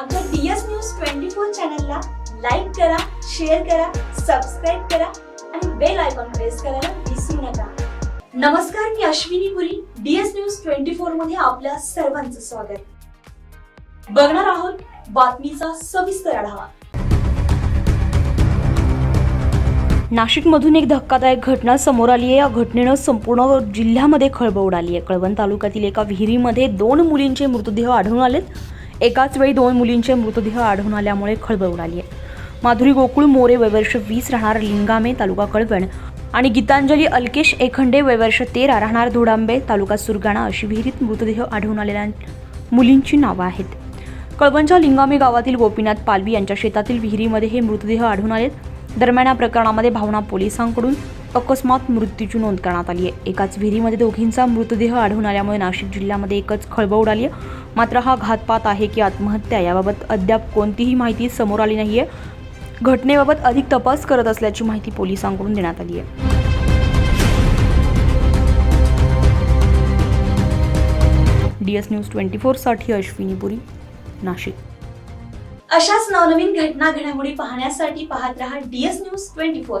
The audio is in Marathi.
आमच्या डीएस न्यूज ट्वेंटी फोर चॅनलला लाईक करा शेअर करा सबस्क्राईब करा आणि बेल आयकॉन प्रेस करायला विसरू नका. नमस्कार मी Ashwini Puri DS news twenty फोरमध्ये आपल्या सर्वांचं स्वागत. बघणार आहोत बातमीचा सविस्तर आढावा. नाशिकमधून एक धक्कादायक घटना समोर आली आहे. या घटनेनं संपूर्ण जिल्ह्यामध्ये खळबळ उडाली आहे. कळवण तालुक्यातील एका विहिरीमध्ये दोन मुलींचे मृतदेह आढळून आलेत. एकाच वेळी दोन मुलींचे मृतदेह आढळून आल्यामुळे खळबळ उडाली आहे. माधुरी गोकुळ मोरे वयवर्ष वीस राहणार लिंगामे तालुका कळवण आणि गीतांजली अल्केश एखंडे वयवर्ष तेरा राहणार धोडांबे तालुका सुरगाणा अशी विहिरीत मृतदेह आढळून आलेल्या मुलींची नावं आहेत. कळवणच्या लिंगामे गावातील गोपीनाथ पालवी यांच्या शेतातील विहिरीमध्ये हे मृतदेह आढळून आलेत. दरम्यान या प्रकरणामध्ये भावना पोलिसांकडून अकस्मात मृत्यूची नोंद करण्यात आली आहे. एकाच विहिरीमध्ये दोघींचा मृतदेह आढळून आल्यामुळे नाशिक जिल्ह्यामध्ये एकच खळबळ उडाली आहे. मात्र हा घातपात आहे की आत्महत्या याबाबत अद्याप कोणतीही माहिती समोर आली नाही आहे घटनेबाबत अधिक तपास करत असल्याची माहिती पोलिसांकडून देण्यात आली आहे. डी एस न्यूज ट्वेंटी फोरसाठी अश्विनी पुरी नाशिक. अशाच नवनवीन घटना घडामोडी पाहण्यासाठी पाहत रहा डीएस न्यूज ट्वेंटी फोर.